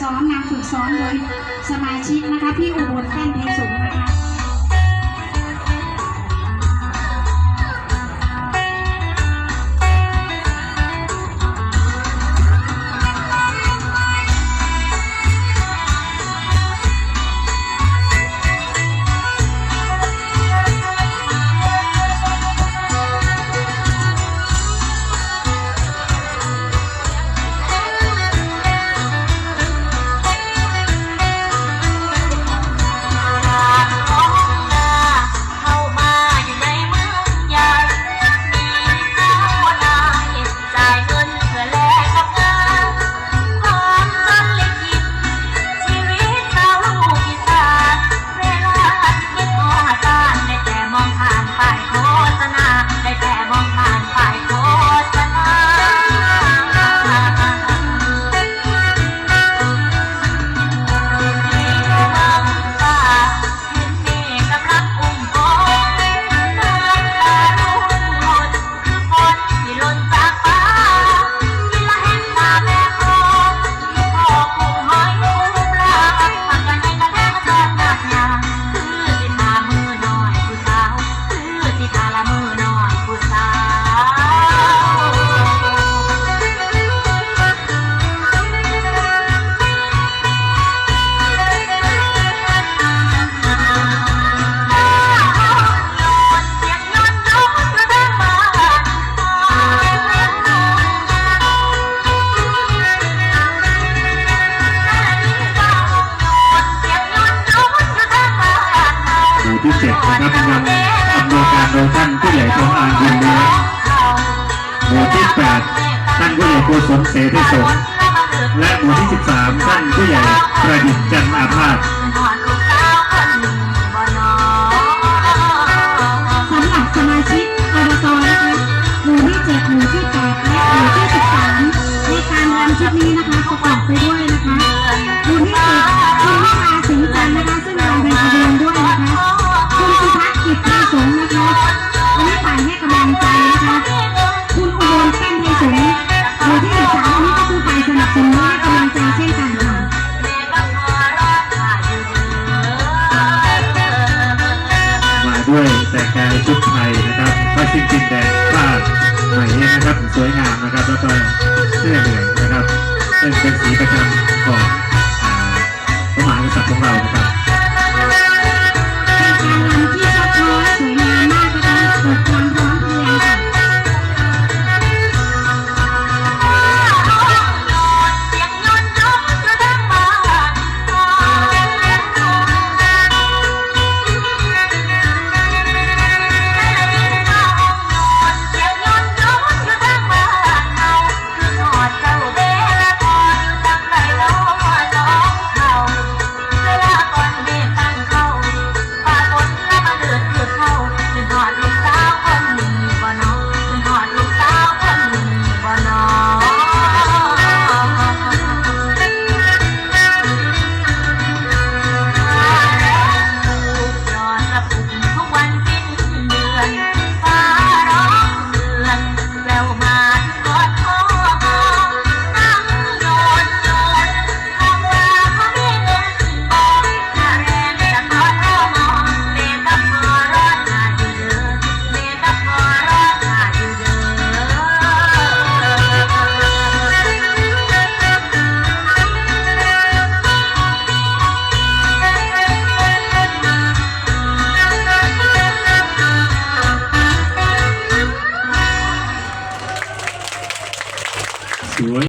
ซ้อมนำฝึกซ้อมโดยสมาชิกนะคะ พี่อุบลแป้นเพชรสูงนะคะ นะครับนำอำนวยการโดยท่านผู้ใหญ่ทองอานยินดีหมู่ที่แปดท่านผู้ใหญ่โกศลเสถีสงและหมู่ที่สิบสามท่านผู้ใหญ่ประดิษฐ์จันอาภาสสำหรับสมาชิกอบตนะคะหมู่ที่ 7 หมู่ที่ 8 และหมู่ที่ 13 ในการรำชุดนี้นะคะประกอบไปด้วยนะคะหมู่ที่10 ด้วยแต่งกายชุดไทยนะครับผ้าสิ้นจินแดงผ้าไหมนะครับสวยงามนะครับ แล้วก็เสื้อเหลืองนะครับซึ่งเป็นสีประจำของ มา